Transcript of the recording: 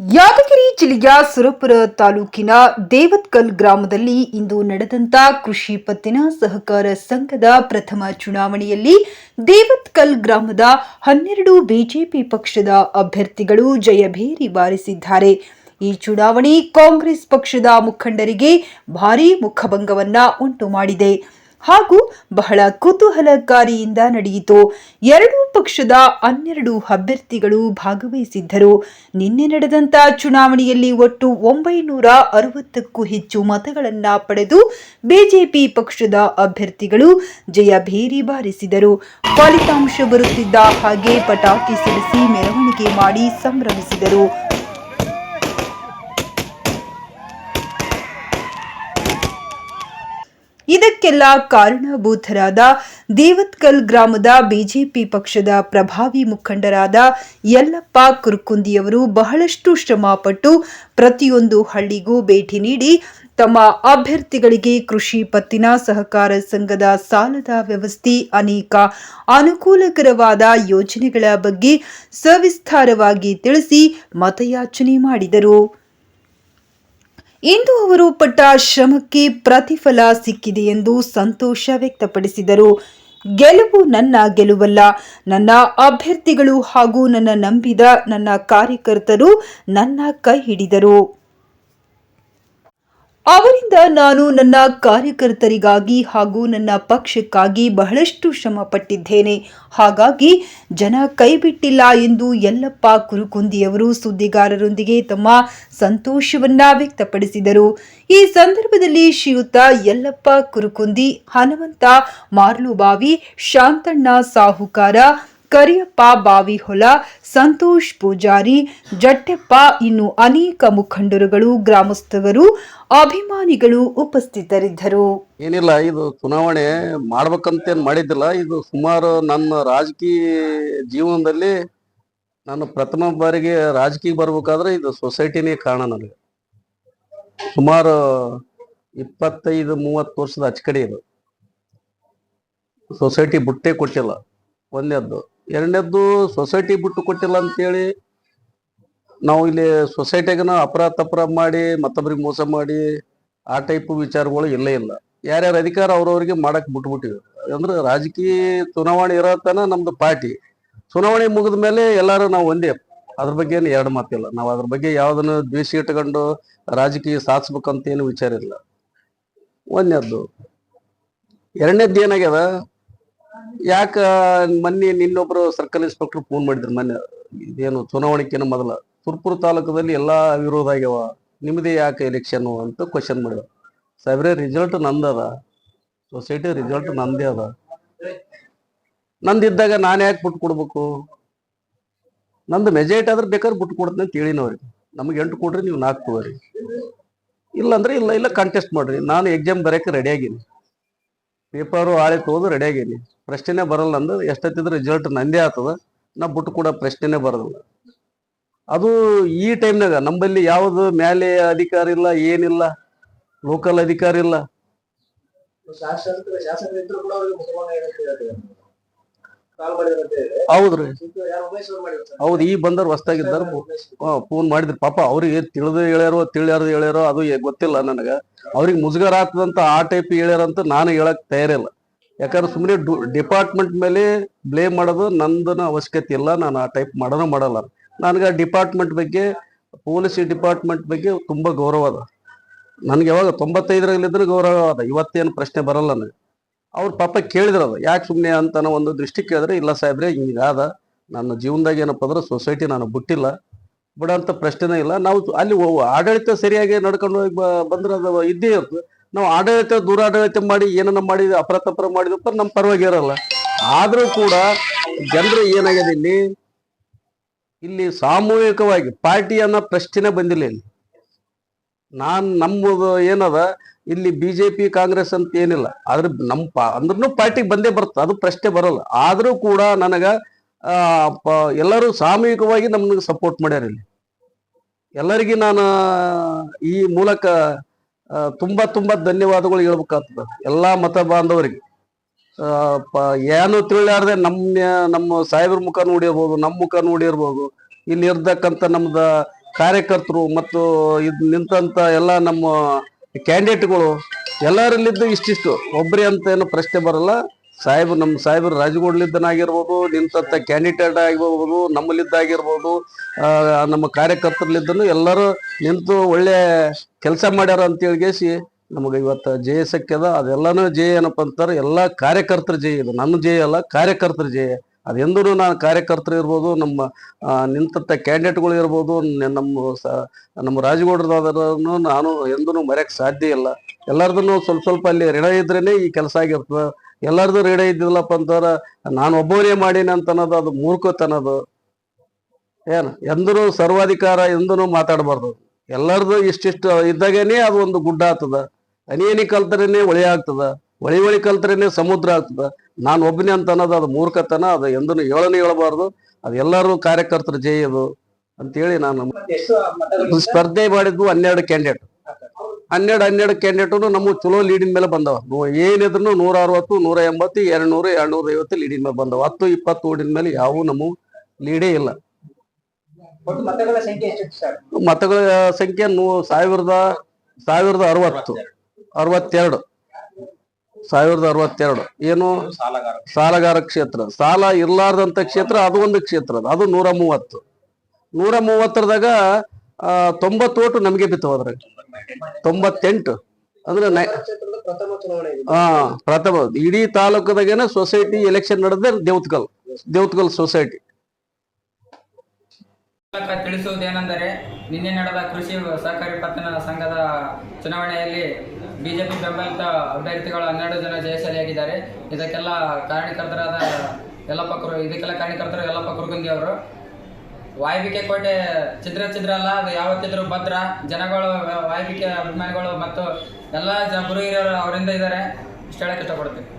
ಯಾದಗಿರಿ ಜಿಲ್ಲೆಯ ಸುರಪುರ ತಾಲೂಕಿನ ದೇವತ್ಕಲ್ ಗ್ರಾಮದಲ್ಲಿ ಇಂದು ನಡೆದಂತ ಕೃಷಿ ಪತ್ತಿನ ಸಹಕಾರ ಸಂಘದ ಪ್ರಥಮ ಚುನಾವಣೆಯಲ್ಲಿ ದೇವತ್ಕಲ್ ಗ್ರಾಮದ ಹನ್ನೆರಡು ಬಿಜೆಪಿ ಪಕ್ಷದ ಅಭ್ಯರ್ಥಿಗಳು ಜಯಭೇರಿ ಬಾರಿಸಿದ್ದಾರೆ ಈ ಚುನಾವಣೆ ಕಾಂಗ್ರೆಸ್ ಪಕ್ಷದ ಮುಖಂಡರಿಗೆ ಭಾರೀ ಮುಖಭಂಗವನ್ನ ಉಂಟು ಮಾಡಿದೆ ಹಾಗೂ ಬಹಳ ಕುತೂಹಲಕಾರಿಯಿಂದ ನಡೆಯಿತು. ಎರಡೂ ಪಕ್ಷದ ಹನ್ನೆರಡು ಅಭ್ಯರ್ಥಿಗಳು ಭಾಗವಹಿಸಿದ್ದರು. ನಿನ್ನೆ ನಡೆದಂತ ಚುನಾವಣೆಯಲ್ಲಿ ಒಟ್ಟು ಒಂಬೈನೂರ ಅರವತ್ತಕ್ಕೂ ಹೆಚ್ಚು ಮತಗಳನ್ನ ಪಡೆದು ಬಿಜೆಪಿ ಪಕ್ಷದ ಅಭ್ಯರ್ಥಿಗಳು ಜಯ ಭೇರಿ ಬಾರಿಸಿದರು. ಫಲಿತಾಂಶ ಬರುತ್ತಿದ್ದ ಹಾಗೆ ಪಟಾಕಿ ಸಿಡಿಸಿ ಮೆರವಣಿಗೆ ಮಾಡಿ ಸಂಭ್ರಮಿಸಿದರು. ಇದಕ್ಕೆಲ್ಲ ಕಾರಣಭೂತರಾದ ದೇವತ್ಕಲ್ ಗ್ರಾಮದ ಬಿಜೆಪಿ ಪಕ್ಷದ ಪ್ರಭಾವಿ ಮುಖಂಡರಾದ ಯಲ್ಲಪ್ಪ ಕುರ್ಕುಂದಿಯವರು ಬಹಳಷ್ಟು ಶ್ರಮಪಟ್ಟು ಪ್ರತಿಯೊಂದು ಹಳ್ಳಿಗೂ ಭೇಟಿ ನೀಡಿ ತಮ್ಮ ಅಭ್ಯರ್ಥಿಗಳಿಗೆ ಕೃಷಿ ಪತ್ತಿನ ಸಹಕಾರ ಸಂಘದ ಸಾಲದ ವ್ಯವಸ್ಥೆ ಅನೇಕ ಅನುಕೂಲಕರವಾದ ಯೋಜನೆಗಳ ಬಗ್ಗೆ ಸವಿಸ್ತಾರವಾಗಿ ತಿಳಿಸಿ ಮತಯಾಚನೆ ಮಾಡಿದರು. ಇಂದು ಅವರು ಪಟ್ಟ ಶ್ರಮಕ್ಕೆ ಪ್ರತಿಫಲ ಸಿಕ್ಕಿದೆ ಎಂದು ಸಂತೋಷ ವ್ಯಕ್ತಪಡಿಸಿದರು. ಗೆಲುವು ನನ್ನ ಗೆಲುವಲ್ಲ. ನನ್ನ ಅಭ್ಯರ್ಥಿಗಳು ಹಾಗೂ ನನ್ನ ನಂಬಿದ ನನ್ನ ಕಾರ್ಯಕರ್ತರು ನನ್ನ ಕೈ ಹಿಡಿದರು. ನಾನು ನನ್ನ ಕಾರ್ಯಕರ್ತರಿಗಾಗಿ ಹಾಗೂ ನನ್ನ ಪಕ್ಷಕ್ಕಾಗಿ ಬಹಳಷ್ಟು ಶ್ರಮ ಪಟ್ಟಿದ್ದೇನೆ ಹಾಗಾಗಿ ಜನ ಕೈಬಿಟ್ಟಿಲ್ಲ ಎಂದು ಯಲ್ಲಪ್ಪ ಕುರುಕುಂದಿಯವರು ಸುದ್ದಿಗಾರರೊಂದಿಗೆ ತಮ್ಮ ಸಂತೋಷವನ್ನ ವ್ಯಕ್ತಪಡಿಸಿದರು. ಈ ಸಂದರ್ಭದಲ್ಲಿ ಶ್ರೀಯುತ ಯಲ್ಲಪ್ಪ ಕುರುಕುಂದಿ, ಹನುಮಂತ ಮಾರ್ಲುಬಾವಿ, ಶಾಂತಣ್ಣ ಸಾಹುಕಾರ ಕರಿಯಪ್ಪ ಬಾವಿಹೊಲ ಸಂತೋಷ್ ಪೂಜಾರಿ, ಜಟ್ಟೆಪ್ಪ ಇನ್ನು ಅನೇಕ ಮುಖಂಡರುಗಳು, ಗ್ರಾಮಸ್ಥರು, ಅಭಿಮಾನಿಗಳು ಉಪಸ್ಥಿತರಿದ್ದರು. ಏನಿಲ್ಲ, ಇದು ಚುನಾವಣೆ ಮಾಡ್ಬೇಕಂತೇನು ಮಾಡಿದ್ದಿಲ್ಲ. ಇದು ಸುಮಾರು ನನ್ನ ರಾಜಕೀಯ ಜೀವನದಲ್ಲಿ ನಾನು ಪ್ರಥಮ ಬಾರಿಗೆ ರಾಜಕೀಯ ಬರ್ಬೇಕಾದ್ರೆ ಇದು ಸೊಸೈಟಿನೇ ಕಾರಣ ನನಗೆ. ಸುಮಾರು ಇಪ್ಪತ್ತೈದು, ಮೂವತ್ತು ವರ್ಷದ ಅಚ್ಚಕಡೆ ಇದು. ಸೊಸೈಟಿ ಬುಟ್ಟೆ ಕೊಟ್ಟಿಲ್ಲ, ಒಂದನೇದ್ದು. ಎರಡನೇದ್ದು ಸೊಸೈಟಿ ಬಿಟ್ಟು ಕೊಟ್ಟಿಲ್ಲ ಅಂತೇಳಿ ನಾವು ಇಲ್ಲಿ ಸೊಸೈಟಿಗನ ಅಪರಾಧ ತಪರಾಧ ಮಾಡಿ ಮತ್ತೊಬ್ಬರಿಗೆ ಮೋಸ ಮಾಡಿ, ಆ ಟೈಪ್ ವಿಚಾರಗಳು ಇಲ್ಲೇ ಇಲ್ಲ. ಯಾರ್ಯಾರ ಅಧಿಕಾರ ಅವ್ರವ್ರಿಗೆ ಮಾಡಕ್ ಬಿಟ್ಬಿಟ್ಟಿವಿ ಅಂದ್ರೆ ರಾಜಕೀಯ ಚುನಾವಣೆ ಇರೋ ತನ ನಮ್ದು ಪಾರ್ಟಿ. ಚುನಾವಣೆ ಮುಗಿದ ಮೇಲೆ ಎಲ್ಲರೂ ನಾವು ಒಂದೇ. ಅದ್ರ ಬಗ್ಗೆ ಏನು ಎರಡು ಮಾತಿಲ್ಲ. ನಾವು ಅದ್ರ ಬಗ್ಗೆ ಯಾವ್ದನ್ನು ದ್ವೇಷ ಇಟ್ಕೊಂಡು ರಾಜಕೀಯ ಸಾಧಿಸ್ಬೇಕಂತ ಏನು ವಿಚಾರ ಇಲ್ಲ. ಒಂದನೇದ್ದು. ಎರಡನೇದ್ದು ಏನಾಗ್ಯದ? ಯಾಕ ಮೊನ್ನೆ ನಿನ್ನೊಬ್ರು ಸರ್ಕಲ್ ಇನ್ಸ್ಪೆಕ್ಟರ್ ಫೋನ್ ಮಾಡಿದ್ರು ಮೊನ್ನೆ. ಇದೇನು ಚುನಾವಣೆಕೇನು ಮೊದಲ. ತುರ್ಪುರ ತಾಲೂಕದಲ್ಲಿ ಎಲ್ಲಾ ವಿರೋಧ ಆಗ್ಯಾವ. ನಿಮ್ಮದೇ ಯಾಕೆ ಎಲೆಕ್ಷನ್ ಅಂತ ಕ್ವಶನ್ ಮಾಡಿದ ಸಾಹೇಬ್ರೆ ರಿಸಲ್ಟ್ ನಂದದ ಸೊಸೈಟಿ ರಿಸಲ್ಟ್ ನಂದೇ ಅದ. ನಂದಿದ್ದಾಗ ನಾನು ಯಾಕೆ ಬಿಟ್ಟು ಕೊಡ್ಬೇಕು? ನಂದು ಮೆಜಾರಿಟಿ ಆದ್ರೆ ಬೇಕಾದ್ರೆ ಬಿಟ್ಟು ಕೊಡ್ತೀನಿ ಅಂತ ಅವ್ರಿಗೆ. ನಮ್ಗೆ ಎಂಟು ಕೊಡ್ರಿ, ನೀವು ನಾಲ್ಕು ತಗೋರಿ ಇಲ್ಲ ಅಂದ್ರೆ ಇಲ್ಲ ಇಲ್ಲ ಕಂಟೆಸ್ಟ್ ಮಾಡ್ರಿ. ನಾನು ಎಕ್ಸಾಮ್ ಬರೆಯಕ್ಕೆ ರೆಡಿ ಆಗೀನಿ. ಪೇಪರು ಆಳೆ ತೋದು ರೆಡಿ ಆಗಿರಿ ಪ್ರಶ್ನೆನೇ ಬರಲ್ಲ ಅಂದ್ರೆ ಎಷ್ಟೊತ್ತಿದ್ರೆ ರಿಸಲ್ಟ್ ನಂದೇ ಆಗ್ತದ. ನಾ ಬಿಟ್ಟು ಕೂಡ ಪ್ರಶ್ನೆನೇ ಬರೋದಿಲ್ಲ. ಅದು ಈ ಟೈಮ್ನಾಗ ನಂಬಲ್ಲಿ ಯಾವ್ದು ಮ್ಯಾಲೆ ಅಧಿಕಾರ ಇಲ್ಲ, ಏನಿಲ್ಲ ಲೋಕಲ್ ಅಧಿಕಾರ ಇಲ್ಲ. ಹೌದ್ರಿ. ಹೌದು ಈ ಬಂದವ್ರು ಹೊಸ್ತಾಗಿದ್ದಾರ ಫೋನ್ ಮಾಡಿದ್ರು. ಪಾಪ ಅವ್ರಿಗೆ ತಿಳಿದು ಹೇಳ್ಯಾರೋ ತಿಳಿಯಾರ್ದು ಹೇಳ್ಯಾರೋ ಅದು ಗೊತ್ತಿಲ್ಲ ನನಗ. ಅವ್ರಿಗೆ ಮುಜುಗರ ಆಗ್ತದಂತ ಆ ಟೈಪ್ ಹೇಳ್ಯಾರಂತ ನಾನು ಹೇಳಕ್ ತಯಾರಿಲ್ಲ ಯಾಕಂದ್ರೆ ಸುಮ್ಮನೆ ಡಿಪಾರ್ಟ್ಮೆಂಟ್ ಮೇಲೆ ಬ್ಲೇಮ್ ಮಾಡೋದು ನಂದನ ಅವಶ್ಯಕತೆ ಇಲ್ಲ. ನಾನು ಆ ಟೈಪ್ ಮಾಡೋನು ಮಾಡಲ್ಲ. ನನಗೆ ಡಿಪಾರ್ಟ್ಮೆಂಟ್ ಬಗ್ಗೆ ಪೊಲೀಸ್ ಡಿಪಾರ್ಟ್ಮೆಂಟ್ ಬಗ್ಗೆ ತುಂಬಾ ಗೌರವ ಅದ. ನನ್ಗೆ ಯಾವಾಗ ತೊಂಬತ್ತೈದರಲ್ಲಿದ್ರೆ ಗೌರವ ಅದ. ಇವತ್ತೇನು ಪ್ರಶ್ನೆ ಬರಲ್ಲ ನನಗೆ. ಅವ್ರ ಪಾಪ ಅದು. ಯಾಕೆ ಸುಮ್ಮನೆ ಅಂತ ಒಂದು ದೃಷ್ಟಿ ಕೇಳಿದ್ರೆ, ಇಲ್ಲ ಸಾಹೇಬ್ರೆ ಹಿಂಗಾದ ನನ್ನ ಜೀವನದಾಗ ಏನಪ್ಪ ಅಂದ್ರೆ ಸೊಸೈಟಿ ನಾನು ಬಿಟ್ಟಿಲ್ಲ. ಬಿಡೋಂಥ ಪ್ರಶ್ನೆನೇ ಇಲ್ಲ. ನಾವು ಅಲ್ಲಿ ಆಡಳಿತ ಸರಿಯಾಗಿ ನಡ್ಕೊಂಡು ಹೋಗಿ ಬಂದ್ರೆ ಅದು ಇದ್ದೇ ಇರ್ತದೆ ನಾವು ಆಡಳಿತ, ದುರಾಡಳಿತ ಮಾಡಿ ಏನನ್ನ ಮಾಡಿ ಅಪರತಪರ ಮಾಡಿದಪ್ಪ ನಮ್ಮ ಪರವಾಗಿ ಇರಲ್ಲ. ಆದರೂ ಕೂಡ ಜನರು ಏನಾಗಿದೆ ಇಲ್ಲಿ? ಇಲ್ಲಿ ಸಾಮೂಹಿಕವಾಗಿ ಪಾರ್ಟಿ ಅನ್ನೋ ಪ್ರಶ್ನೆ ಬಂದಿಲ್ಲ ಇಲ್ಲಿ. ನಾನ್ ನಮ್ಮದು ಏನದ, ಇಲ್ಲಿ ಬಿಜೆಪಿ ಕಾಂಗ್ರೆಸ್ ಅಂತ ಏನಿಲ್ಲ. ಆದ್ರೆ ನಮ್ಮ ಪಾ ಅಂದ್ರೂ ಪಾರ್ಟಿಗೆ ಬಂದೇ ಬರುತ್ತೆ ಅದು ಪ್ರಶ್ನೆ ಬರಲ್ಲ. ಆದ್ರೂ ಕೂಡ ನನಗ ಎಲ್ಲರೂ ಸಾಮೂಹಿಕವಾಗಿ ನಮ್ಗೆ ಸಪೋರ್ಟ್ ಮಾಡ್ಯಾರ ಇಲ್ಲಿ. ಎಲ್ಲರಿಗೆ ನಾನು, ಈ ಮೂಲಕ ತುಂಬಾ ತುಂಬಾ ಧನ್ಯವಾದಗಳು ಹೇಳ್ಬೇಕಾಗ್ತದ. ಎಲ್ಲಾ ಮತ ಬಾಂಧವರಿಗೆ. ಏನು ತಿಳಿಲಾರ್ದೆ ನಮ್ಮ ನಮ್ಮ ಸಾಹೇಬ್ರ ಮುಖ ನೋಡಿರ್ಬೋದು ನಮ್ಮ ಮುಖ ನೋಡಿರ್ಬೋದು ಇಲ್ಲಿ ಇರ್ತಕ್ಕಂಥ ನಮ್ದ ಕಾರ್ಯಕರ್ತರು ಮತ್ತು ಇದು ನಿಂತಂತ ಎಲ್ಲ ನಮ್ಮ ಕ್ಯಾಂಡಿಡೇಟ್ಗಳು ಎಲ್ಲರಲ್ಲಿದ್ದು ಇಷ್ಟಿಷ್ಟು. ಒಬ್ಬರೇ ಅಂತ ಏನು ಪ್ರಶ್ನೆ ಬರಲ್ಲ. ಸಾಹೇಬ್ ನಮ್ಮ ಸಾಹೇಬ್ರು ರಾಜಗೋಡ್ಲಿದ್ದನಾಗಿರ್ಬೋದು ನಿಂತಂಥ ಕ್ಯಾಂಡಿಡೇಟ್ ಆಗಿರ್ಬೋದು, ನಮ್ಮಲ್ಲಿದ್ದಾಗಿರ್ಬೋದು ನಮ್ಮ ಕಾರ್ಯಕರ್ತರಲ್ಲಿದ್ದನು ಎಲ್ಲರೂ ನಿಂತು ಒಳ್ಳೆ ಕೆಲಸ ಮಾಡ್ಯಾರ ಅಂತ ಹೇಳಿಗೇಸಿ ನಮಗೆ ಇವತ್ತು ಜಯ ಸಿಕ್ಕ್ಯದ ಅದೆಲ್ಲನೂ ಜಯ ಏನಪ್ಪ ಅಂತಾರೆ, ಎಲ್ಲ ಕಾರ್ಯಕರ್ತರ ಜಯ ಇದು. ನನ್ನ ಜಯ ಅಲ್ಲ, ಕಾರ್ಯಕರ್ತರ ಜಯ. ಅದೆಂದೂ ನಾನು ಕಾರ್ಯಕರ್ತರು ಇರ್ಬೋದು, ನಮ್ಮ ನಿಂತ ಕ್ಯಾಂಡಿಡೇಟ್ಗಳು ಇರ್ಬೋದು ನಮ್ಮ ಸ- ನಮ್ಮ ರಾಜಗೌಡರದಾದ್ರೂ ನಾನು ಎಂದೂ ಮರೆಯೋಕ್ಕೆ ಸಾಧ್ಯ ಇಲ್ಲ. ಎಲ್ಲರದನ್ನು ಸ್ವಲ್ಪ ಸ್ವಲ್ಪ ಅಲ್ಲಿ ಋಣ ಇದ್ರೇನೆ ಈ ಕೆಲಸ ಆಗಿರ್ತದೆ. ಎಲ್ಲರದು ಋಣ ಇದ್ದಿಲ್ಲಪ್ಪ ಅಂತಾರ, ನಾನು ಒಬ್ಬನೇ ಮಾಡೀನಿ ಅಂತ ಅನ್ನೋದು ಅದು ಮೂರ್ಖತನದು. ಏನು? ಎಂದೂ ಸರ್ವಾಧಿಕಾರ, ಎಂದೂ ಮಾತಾಡಬಾರ್ದು. ಎಲ್ಲರದು ಇಷ್ಟಿಷ್ಟು ಇದ್ದಾಗೇನೆ ಅದು ಒಂದು ಗುಡ್ಡ ಆಗ್ತದೆ. ಅನಿಯನಿ ಕಲ್ತರೇನೆ ಹೊಳಿ ಆಗ್ತದ. ಹೊಳಿ ಹೊಳಿ ಕಲ್ತರೇನೆ ಸಮುದ್ರ ಆಗ್ತದ. ನಾನು ಒಬ್ಬನೇ ಅಂತ ಅನ್ನೋದು ಅದು ಮೂರ್ಖತನ ಅದು ಎಂದೂ ಹೇಳನೇ ಹೇಳಬಾರ್ದು. ಅದು ಎಲ್ಲರೂ ಕಾರ್ಯಕರ್ತರ ಜಯ ಅದು ಅಂತೇಳಿ ನಾನು ಸ್ಪರ್ಧೆ ಮಾಡಿದ್ವು ಹನ್ನೆರಡು ಕ್ಯಾಂಡಿಡೇಟ್. ಹನ್ನೆರಡು ಹನ್ನೆರಡು ಕ್ಯಾಂಡಿಡೇಟ್ ನಮ್ಮ ಚಲೋ ಲೀಡಿನ ಮೇಲೆ ಬಂದವ. ಏನಿದ್ರು ನೂರ ಅರವತ್ತು ನೂರ ಎಂಬತ್ತು ಎರಡು ನೂರು ಎರಡು ನೂರ ಐವತ್ತು ಲೀಡಿನ ಮೇಲೆ ಬಂದವ. ಹತ್ತು ಇಪ್ಪತ್ತು ಓಡಿನ ಮೇಲೆ ಯಾವ ನಮ್ಮ ಲೀಡೇ ಇಲ್ಲ. ಮತಗಳ ಸಂಖ್ಯೆ ನೂ ಸಾವಿರದ ಸಾವಿರದ ಅರವತ್ತು. ಅರವತ್ತೆರಡು. ಸಾವಿರದ ಅರವತ್ತೆರಡು. ಏನು? ಸಾಲಗಾರ ಕ್ಷೇತ್ರ. ಸಾಲ ಇರ್ಲಾರ್ದಂತ ಕ್ಷೇತ್ರ ಅದು ಒಂದು ಕ್ಷೇತ್ರ ಅದು. ನೂರ ಮೂವತ್ತು ನೂರ ಮೂವತ್ತರದಾಗ ತೊಂಬತ್ತು ಓಟು ನಮಗೆ ಬಿತ್ತು ಅದ್ರಾಗ. ತೊಂಬತ್ತೆಂಟು. ಅಂದ್ರೆ ಹಾ ಪ್ರಥಮ, ಇಡೀ ತಾಲೂಕದಾಗೇನ ಸೊಸೈಟಿ ಎಲೆಕ್ಷನ್ ನಡೆದ ದೇವತ್ಕಲ್ ದೇವತ್ಕಲ್ ಸೊಸೈಟಿ. ತಿಳಿಸುವುದೇನೆಂದರೆ, ನಿನ್ನೆ ನಡೆದ ಕೃಷಿ ಸಹಕಾರಿ ಪತ್ತನ ಸಂಘದ ಚುನಾವಣೆಯಲ್ಲಿ ಬಿಜೆಪಿ ಬೆಂಬಲಿತ ಅಭ್ಯರ್ಥಿಗಳು ಹನ್ನೆರಡು ಜನ ಜಯಶಾಲಿಯಾಗಿದ್ದಾರೆ. ಇದಕ್ಕೆಲ್ಲ ಕಾರಣಕರ್ತರಾದ ಯಲ್ಲಪ್ಪ ಕುರು ಇದಕ್ಕೆಲ್ಲ ಕಾರಣಕರ್ತರು ಯಲ್ಲಪ್ಪ ಕುರುಗುಂದಿ ಅವರು. ವಾಯುವಿಕೆ ಕೋಟೆ ಚಿತ್ರ ಚಿತ್ರ ಅಲ್ಲ, ಅದು ಯಾವತ್ತಿದ್ರು ಭದ್ರ. ಜನಗಳು, ವಾಯುವಿಕೆ ಅಭಿಮಾನಿಗಳು ಮತ್ತು ಎಲ್ಲ ಜ ಗುರು ಹಿರಿಯರು ಅವರಿಂದ ಇದ್ದಾರೆ. ಇಷ್ಟು ಹೇಳಕ್ಕೆ ಇಷ್ಟಪಡ್ತೀನಿ